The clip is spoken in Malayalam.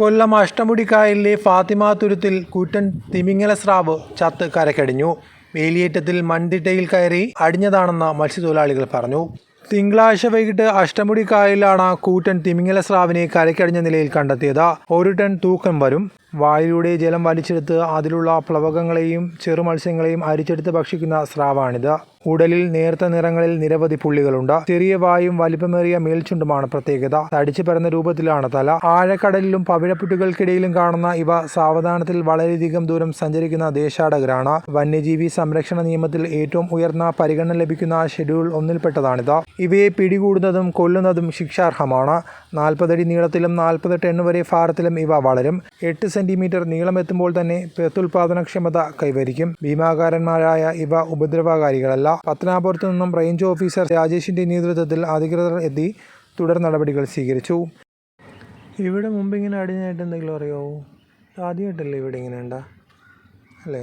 കൊല്ലം അഷ്ടമുടിക്കായലിലെ ഫാത്തിമ തുരുത്തിൽ കൂറ്റൻ തിമിങ്ങല സ്രാവ് ചത്ത് കരക്കടിഞ്ഞു. വേലിയേറ്റത്തിൽ മൺതിട്ടയിൽ കയറി അടിഞ്ഞതാണെന്ന് മത്സ്യത്തൊഴിലാളികൾ പറഞ്ഞു. തിങ്കളാഴ്ച വൈകിട്ട് അഷ്ടമുടി കായലിലാണ് കൂറ്റൻ തിമിങ്ങല സ്രാവിനെ കരക്കടിഞ്ഞ നിലയിൽ കണ്ടെത്തിയത്. ഒരു ടൺ തൂക്കം വരും. വായിലൂടെ ജലം വലിച്ചെടുത്ത് അതിലുള്ള പ്ലവകങ്ങളെയും ചെറുമത്സ്യങ്ങളെയും അരിച്ചെടുത്ത് ഭക്ഷിക്കുന്ന സ്രാവാണിത്. ഉടലിൽ നേർത്ത നിറങ്ങളിൽ നിരവധി പുള്ളികളുണ്ട്. ചെറിയ വായും വലിപ്പമേറിയ മേൽച്ചുണ്ടുമാണ് പ്രത്യേകത. തടിച്ചു പരന്ന രൂപത്തിലാണ് തല. ആഴക്കടലിലും പവിഴപ്പുറ്റുകൾക്കിടയിലും കാണുന്ന ഇവ സാവധാനത്തിൽ വളരെയധികം ദൂരം സഞ്ചരിക്കുന്ന ദേശാടകരാണ്. വന്യജീവി സംരക്ഷണ നിയമത്തിൽ ഏറ്റവും ഉയർന്ന പരിഗണന ലഭിക്കുന്ന ഷെഡ്യൂൾ ഒന്നിൽപ്പെട്ടതാണിത്. ഇവയെ പിടികൂടുന്നതും കൊല്ലുന്നതും ശിക്ഷാർഹമാണ്. നാൽപ്പതടി നീളത്തിലും നാൽപ്പത് ടൺ വരെ ഭാരത്തിലും ഇവ വളരും. എട്ട് സെന്റിമീറ്റർ നീളം എത്തുമ്പോൾ തന്നെ പ്രത്യുൽപാദനക്ഷമത കൈവരിക്കും. ഭീമാകാരന്മാരായ ഇവ ഉപദ്രവകാരികളല്ല. പത്തനാപുരത്തു നിന്നും റേഞ്ച് ഓഫീസർ രാജേഷിന്റെ നേതൃത്വത്തിൽ അധികൃതർ എത്തി തുടർ നടപടികൾ സ്വീകരിച്ചു. ഇവിടെ മുമ്പ് ഇങ്ങനെ അടിഞ്ഞായിട്ട് എന്തെങ്കിലും അറിയാവോ? ആദ്യമായിട്ടല്ലേ ഇവിടെ ഇങ്ങനെ ഉണ്ടാ അല്ലേ?